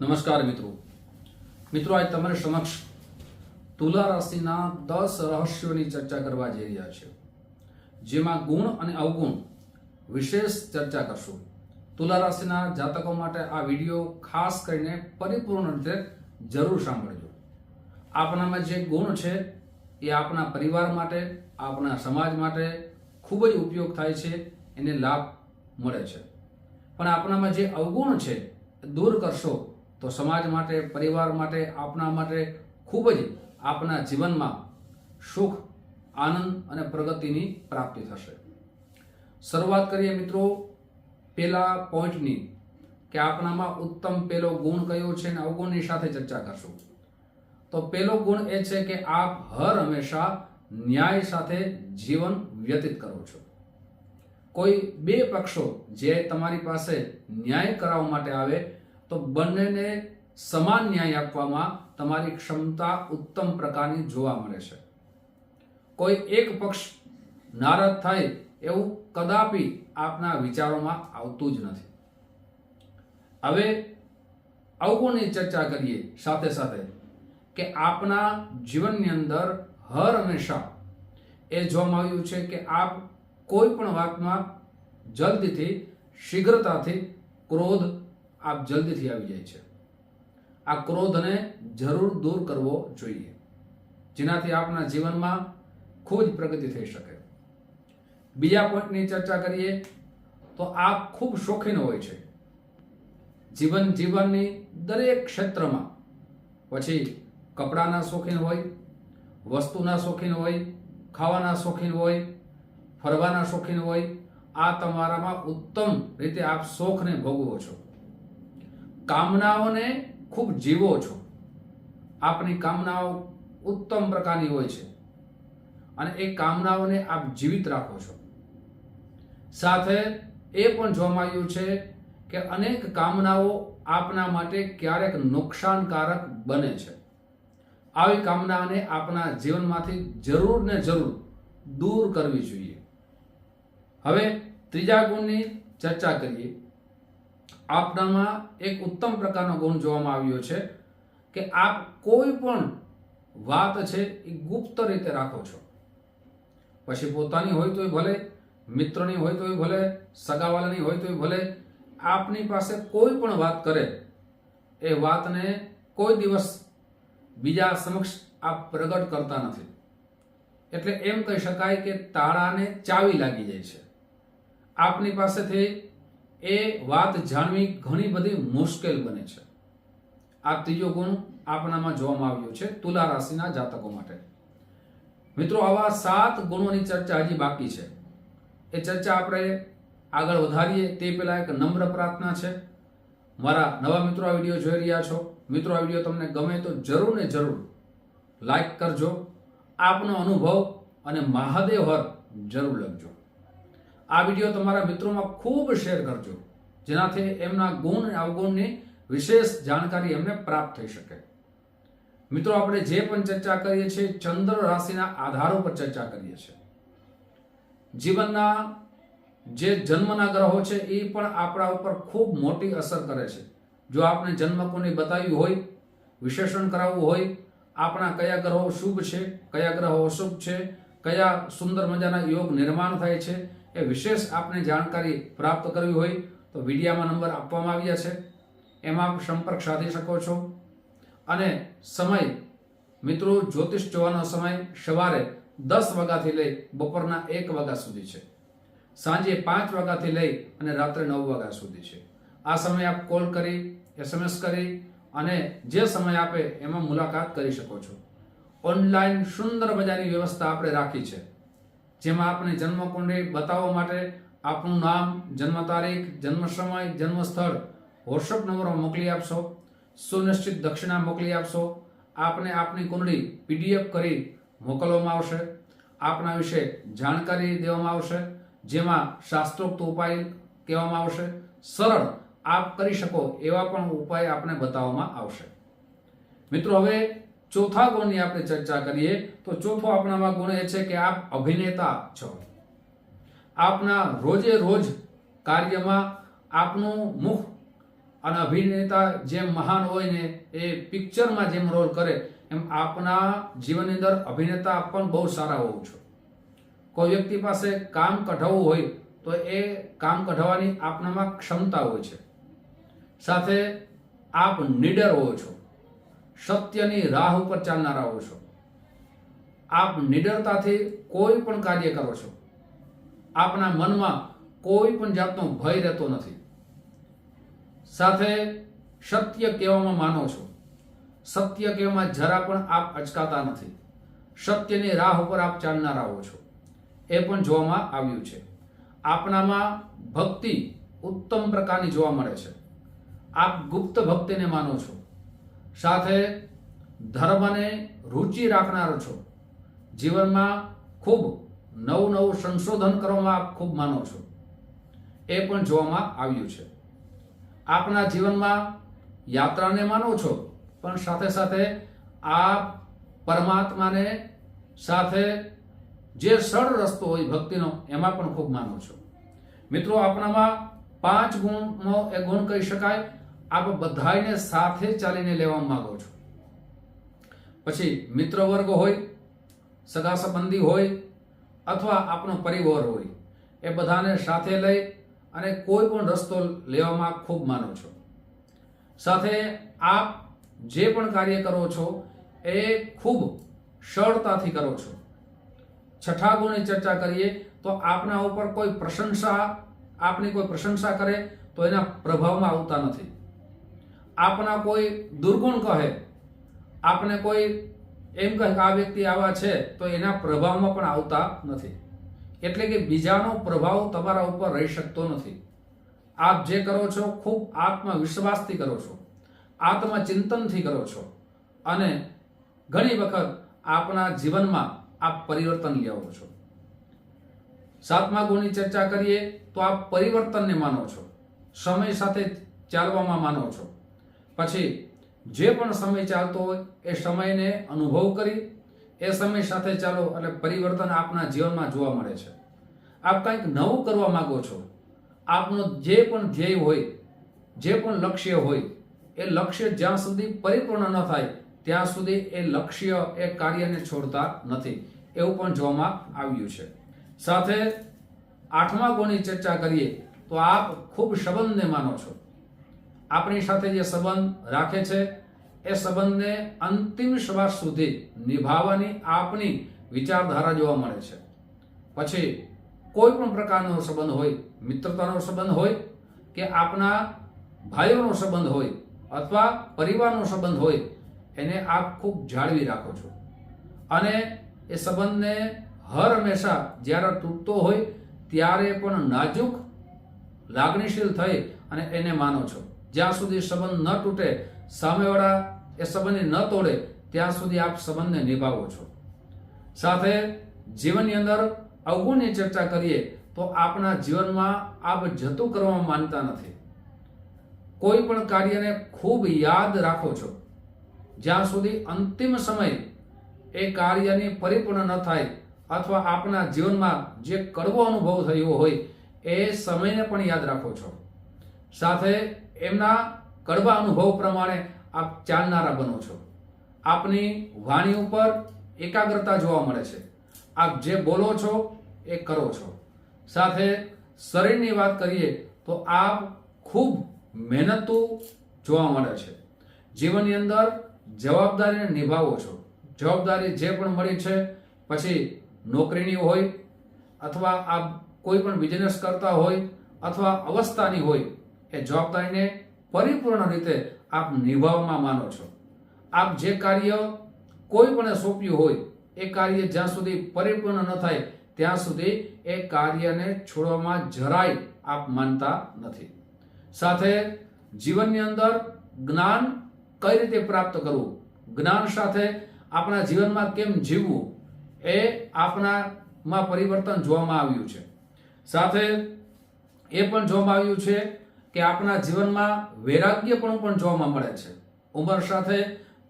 નમસ્કાર મિત્રો. મિત્રો, આજ તમારી સમક્ષ તુલા રાશિના દસ રહસ્યોની ચર્ચા કરવા જઈ રહ્યા છે જેમાં ગુણ અને અવગુણ વિશેષ ચર્ચા કરશું. તુલા રાશિના જાતકો માટે આ વીડિયો ખાસ કરીને પરિપૂર્ણ રીતે જરૂર સાંભળજો. આપણામાં જે ગુણ છે, એ આપણા પરિવાર માટે, આપણા સમાજ માટે ખૂબ જ ઉપયોગ થાય છે, એને લાભ મળે છે. પણ આપણામાં જે અવગુણ છે દૂર કરશો તો સમાજ માટે, પરિવાર માટે આપણા માટે ખૂબ જ આપના જીવનમાં સુખ, આનંદ અને પ્રગતિની પ્રાપ્તિ થશે. શરૂઆત કરીએ મિત્રો પેલા પોઈન્ટની કે આપણામાં ઉત્તમ પેલો ગુણ કયો છે અને અવગુણની સાથે ચર્ચા કરશું. તો પેલો ગુણ એ છે કે આપ હર હંમેશા ન્યાય સાથે જીવન વ્યતીત કરો છો. કોઈ બે પક્ષો જે તમારી પાસે ન્યાય કરાવવા માટે આવે તો બંનેને સમાન ન્યાય આપવામાં તમારી ક્ષમતા ઉત્તમ પ્રકારની જોવા મળે છે. કોઈ એક પક્ષ નારાજ થાય એવું કદાપી આપના વિચારોમાં આવતું જ નથી. હવે અવગુણની ચર્ચા કરીએ સાથે સાથે કે આપના જીવનની અંદર હર હંમેશા એ જોવામાં આવ્યું છે કે આપ કોઈ પણ વાતમાં જલ્દીથી શીઘ્રતાથી ક્રોધ આપ જલ્દીથી આવી જાય છે. આ ક્રોધને જરૂર દૂર કરવો જોઈએ. જેનાથી આપના જીવનમાં ખૂબ જ પ્રગતિ થઈ શકે. બીજા પોઈન્ટની ચર્ચા કરીએ તો આપ ખૂબ શોખીન હોય છે. જીવન જીવનની દરેક ક્ષેત્રમાં પછી કપડાના શોખીન હોય, વસ્તુના શોખીન હોય, ખાવાના શોખીન હોય, ફરવાના શોખીન હોય, આ તમારામાં ઉત્તમ રીતે આપ શોખને ભોગવો છો. કામનાઓને ખૂબ જીવો છો. આપની કામનાઓ ઉત્તમ પ્રકારની હોય છે. અને એ કામનાઓને આપ જીવિત રાખો છો. સાથે એ પણ જોવામાં આવ્યું છે કે અનેક કામનાઓ આપના માટે ક્યારેક નુકસાનકારક બને છે. આવી કામનાને આપના જીવનમાંથી જરૂર ને જરૂર દૂર કરવી જોઈએ. હવે ત્રીજા ગુણની ચર્ચા કરીએ. આપનામાં એક ઉત્તમ પ્રકારનો ગુણ જોવામાં આવ્યો છે કે આપ કોઈ પણ વાત છે એ ગુપ્ત રીતે રાખો છો. પછી પોતાની હોય તોય ભલે, મિત્રની હોય તોય ભલે, સગાવાલાની હોય તોય ભલે, આપની પાસે કોઈ પણ વાત કરે, એ વાતને કોઈ દિવસ બીજા સમક્ષ આપ પ્રગટ કરતા નથી. એટલે એમ કહી શકાય કે તાળાને ચાવી લાગી જાય છે. આપની પાસેથી એ વાત જાણવી ઘણી બધી મુશ્કેલ બને છે. આ ત્રીજો ગુણ આપણામાં જોવામાં આવ્યો છે તુલા રાશિના જાતકો માટે. મિત્રો, આવા સાત ગુણોની ચર્ચા હજી બાકી છે. એ ચર્ચા આપણે આગળ વધારીએ તે પહેલાં એક નમ્ર પ્રાર્થના છે. મારા નવા મિત્રો આ વીડિયો જોઈ રહ્યા છો. મિત્રો, આ વીડિયો તમને ગમે તો જરૂર ને જરૂર લાઈક કરજો. આપનો અનુભવ અને મહાદેવ હર જરૂર લખજો. આ વીડિયો તમારા મિત્રોમાં ખૂબ શેર કરજો, જેનાથી એમના ગુણ અને અવગુણની વિશેષ જાણકારી એમને પ્રાપ્ત થઈ શકે. મિત્રો, આપણે જે પણ ચર્ચા કરીએ છીએ, ચંદ્ર રાશિના આધારો પર ચર્ચા કરીએ છીએ. જીવનના જે જન્મના ગ્રહો છે, એ પણ આપણા ઉપર ખૂબ મોટી અસર કરે છે. જો આપણે જન્મ કોની બતાવ્યું હોય, વિશેષણ કરાવવું હોય, આપણા કયા ગ્રહો શુભ છે, કયા ગ્રહો અશુભ છે, કયા સુંદર મજાના યોગ નિર્માણ થાય છે એ વિશેષ આપને જાણકારી પ્રાપ્ત કરવી હોય તો વિડીયામાં નંબર આપવામાં આવ્યા છે. એમાં આપ સંપર્ક સાધી શકો છો. અને સમય, મિત્રો, જ્યોતિષ જોવાનો સમય સવારે દસ વાગ્યાથી લઈ બપોરના એક વાગ્યા સુધી છે. સાંજે પાંચ વાગ્યાથી લઈ અને રાત્રે નવ વાગ્યા સુધી છે. આ સમયે આપ કોલ કરી એસએમએસ કરી અને જે સમય આપે એમાં મુલાકાત કરી શકો છો. ઓનલાઈન સુંદર મજાની વ્યવસ્થા આપણે રાખી છે. જેમાં આપણે જન્મકુંડળી બતાવવા માટે આપનું નામ જન્મ તારીખ જન્મ સમય જન્મ સ્થળ વોટ્સઅપ નંબરો મોકલી આપશો, સુનિશ્ચિત દક્ષિણા મોકલી આપશો, આપને આપની કુંડળી પીડીએફ કરી મોકલવામાં આવશે, આપના વિશે જાણકારી દેવામાં આવશે, જેમાં શાસ્ત્રોક્ત ઉપાય કહેવામાં આવશે, સરળ આપ કરી શકો એવા પણ ઉપાય આપને બતાવવામાં આવશે. મિત્રો, હવે ચોથા ગુણની આપણે ચર્ચા કરીએ, તો ચોથો આપણામાં ગુણ એ છે કે આપ અભિનેતા છો. આપના રોજે રોજ કાર્યમાં આપનું મુખ અને અભિનેતા જેમ મહાન હોય ને એ પિક્ચરમાં જેમ રોલ કરે, એમ આપના જીવનની અંદર અભિનેતા પણ બહુ સારા હોવ છો કોઈ વ્યક્તિ પાસે કામ કઢાવવું હોય, તો એ કામ કઢાવવાની આપનામાં ક્ષમતા હોય છે. સાથે આપ નીડર હોવો છો. સત્યની રાહ ઉપર ચાલનારા હો છો. આપ નિડરતાથી કોઈ પણ કાર્ય કરો છો. આપના મનમાં કોઈ પણ જાતનો ભય રહેતો નથી. સાથે સત્ય કહેવામાં માનો છો. સત્ય કહેવામાં જરા પણ આપ અચકાતા નથી. સત્યની રાહ ઉપર આપ ચાલનારા હો છો. એ પણ જોવામાં આવ્યું છે. આપનામાં ભક્તિ ઉત્તમ પ્રકારની જોવા મળે છે. આપ ગુપ્ત ભક્તિને માનો છો. સાથે ધર્મને રુચિ રાખનારો છો. જીવનમાં ખૂબ નવું નવું સંશોધન કરવામાં આપ ખૂબ માનો છો. એ પણ જોવામાં આવ્યું છે. આપના જીવનમાં યાત્રાને માનો છો, પણ સાથે સાથે આપ પરમાત્માને સાથે જે સરળ રસ્તો હોય ભક્તિનો, એમાં પણ ખૂબ માનો છો. મિત્રો, આપણામાં પાંચ ગુણનો એ ગુણ કહી શકાય. આપ બધાને સાથે ચાલીને લેવા માંગો છો. પછી મિત્ર વર્ગ હોય સગા સંબંધી હોય, અથવા આપનો પરિવાર હોય, એ બધાને સાથે લઈ અને કોઈ પણ રસ્તો લેવામાં ખૂબ માનો છો. સાથે આપ જે પણ કાર્ય કરો છો, એ ખૂબ સરળતાથી કરો છો. છઠ્ઠા ગુણની ચર્ચા કરીએ, તો આપના ઉપર કોઈ પ્રશંસા, આપની કોઈ પ્રશંસા કરે, તો એના પ્રભાવમાં આવતા નથી. આપના કોઈ દુર્ગુણ કહે, આપને કોઈ એમ કહે કે આ વ્યક્તિ આવા છે, તો એના પ્રભાવમાં પણ આવતા નથી. એટલે કે બીજાનો પ્રભાવ તમારા ઉપર રહી શકતો નથી. આપ જે કરો છો, ખૂબ આત્મવિશ્વાસથી કરો છો, આત્મચિંતનથી કરો છો, અને ઘણી વખત આપના જીવનમાં આપ પરિવર્તન લાવો છો. સાતમા ગુણની ચર્ચા કરીએ, તો આપ પરિવર્તનને માનો છો, સમય સાથે ચાલવામાં માનો છો. પછી જે પણ સમય ચાલતો હોય એ સમયને અનુભવ કરી, એ સમય સાથે ચાલો એટલે પરિવર્તન આપના જીવનમાં જોવા મળે છે. આપ કંઈક નવું કરવા માગો છો, આપનો જે પણ ધ્યેય હોય, જે પણ લક્ષ્ય હોય, એ લક્ષ્ય જ્યાં સુધી પરિપૂર્ણ ન થાય, ત્યાં સુધી એ લક્ષ્ય, એ કાર્યને છોડતા નથી. એવું પણ જોવામાં આવ્યું છે. સાથે આઠમા ગુણની ચર્ચા કરીએ, તો આપ ખૂબ સંબંધને માનો છો. આપણી સાથે જે સંબંધ રાખે છે, એ સંબંધને અંતિમ શ્વાસ સુધી નિભાવવાની આપની વિચારધારા જોવા મળે છે. પછી કોઈ પણ પ્રકારનો સંબંધ હોય, મિત્રતાનો સંબંધ હોય, કે આપના ભાઈઓનો સંબંધ હોય, અથવા પરિવારનો સંબંધ હોય, એને આપ ખૂબ જાળવી રાખો છો. અને એ સંબંધને હર હંમેશા જ્યારે તૂટતો હોય, ત્યારે પણ નાજુક, લાગણીશીલ થઈ અને એને માનો છો. જ્યાં સુધી સંબંધ ન તૂટે, સામેવાળા એ સંબંધને ન તોડે, ત્યાં સુધી આપ સંબંધને નિભાવો છો. સાથે જીવનની અંદર અવગુણની ચર્ચા કરીએ, તો આપણા જીવનમાં આપ જતું કરવામાં માનતા નથી. કોઈ પણ કાર્યને ખૂબ યાદ રાખો છો. જ્યાં સુધી અંતિમ સમય એ કાર્યની પરિપૂર્ણ ન થાય અથવા આપના જીવનમાં જે કડવો અનુભવ થયો હોય, એ સમયને પણ યાદ રાખો છો. સાથે એમના કડવા અનુભવ પ્રમાણે આપ ચાલનારા બનો છો. આપની વાણી ઉપર એકાગ્રતા જોવા મળે છે. આપ જે બોલો છો, એ કરો છો. સાથે શરીરની વાત કરીએ તો આપ ખૂબ મહેનતુ જોવા મળે છે. જીવનની અંદર જવાબદારીને નિભાવો છો. જવાબદારી જે પણ મળી છે, પછી નોકરીની હોય, અથવા આપ કોઈ પણ બિઝનેસ કરતા હોય, અથવા અવસ્થાની હોય એ જવાબદારીને પરિપૂર્ણ રીતે આપ નિભાવવામાં માનો છો. આપ જે કાર્ય કોઈ પણ સોંપ્યું હોય, એ કાર્ય જ્યાં સુધી પરિપૂર્ણ ન થાય, ત્યાં સુધી એ કાર્યને છોડવામાં જરાય આપ માનતા નથી. સાથે જીવનની અંદર જ્ઞાન કઈ રીતે પ્રાપ્ત કરવું? જ્ઞાન સાથે આપણા જીવનમાં કેમ જીવવું? એ આપણામાં પરિવર્તન જોવામાં આવ્યું છે. સાથે એ પણ જોવામાં આવ્યું છે કે આપણા જીવનમાં વૈરાગ્યપણું પણ જોવામાં મળે છે. ઉંમર સાથે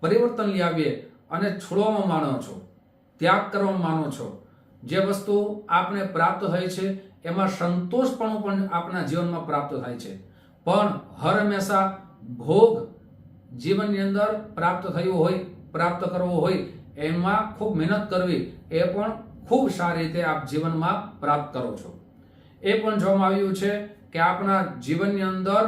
પરિવર્તન લાવીએ અને છોડવામાં માનો છો, ત્યાગ કરવામાં માનો છો. જે વસ્તુ આપને પ્રાપ્ત થઈ છે, એમાં સંતોષપણું પણ આપણા જીવનમાં પ્રાપ્ત થાય છે. પણ હર હંમેશા ભોગ જીવનની અંદર પ્રાપ્ત થયો હોય, પ્રાપ્ત કરવો હોય, એમાં ખૂબ મહેનત કરવી, એ પણ ખૂબ સારી રીતે આપ જીવનમાં પ્રાપ્ત કરો છો. એ પણ જોવામાં આવ્યું છે કે આપણા જીવનની અંદર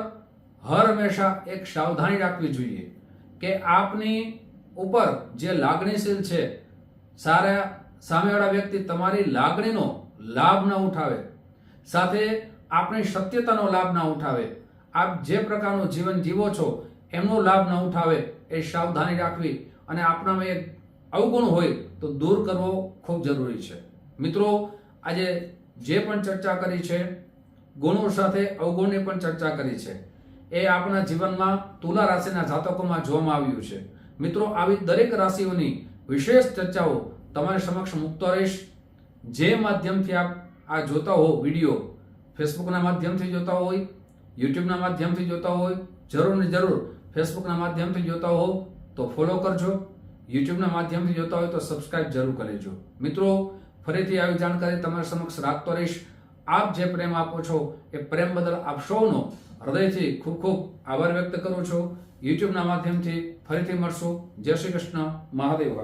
હર હંમેશા એક સાવધાની રાખવી જોઈએ કે આપની ઉપર જે લાગણીશીલ છે, સારા સામેવાળા વ્યક્તિ તમારી લાગણીનો લાભ ન ઉઠાવે. સાથે આપણી સત્યતાનો લાભ ના ઉઠાવે. આપ જે પ્રકારનું જીવન જીવો છો, એમનો લાભ ન ઉઠાવે એ સાવધાની રાખવી અને આપણામાં એક અવગુણ હોય તો દૂર કરવો ખૂબ જરૂરી છે. મિત્રો, આજે જે પણ ચર્ચા કરી છે ગુણો સાથે અવગુણની પણ ચર્ચા કરી છે. એ આપણા જીવનમાં તુલા રાશિના જાતકોમાં જોવામાં આવ્યું છે. મિત્રો, આવી દરેક રાશિઓની વિશેષ ચર્ચાઓ તમારી સમક્ષ મૂકતો રહીશ. જે માધ્યમથી આપ આ જોતા હો વીડિયો, ફેસબુકના માધ્યમથી જોતા હોય, યુટ્યુબના માધ્યમથી જોતા હોય, જરૂર ને જરૂર ફેસબુકના માધ્યમથી જોતા હો, તો ફોલો કરજો. યુટ્યુબના માધ્યમથી જોતા હોય તો સબસ્ક્રાઇબ જરૂર કરી લેજો. મિત્રો, ફરીથી આવી જાણકારી તમારા સમક્ષ રાખતો રહીશ. આપ જે પ્રેમ આપો છો, એ પ્રેમ બદલ આપ સૌનો હૃદયથી ખૂબ ખૂબ આભાર વ્યક્ત કરું છું. યુટ્યુબના માધ્યમથી ફરીથી મળશું. જય શ્રી કૃષ્ણ. મહાદેવ.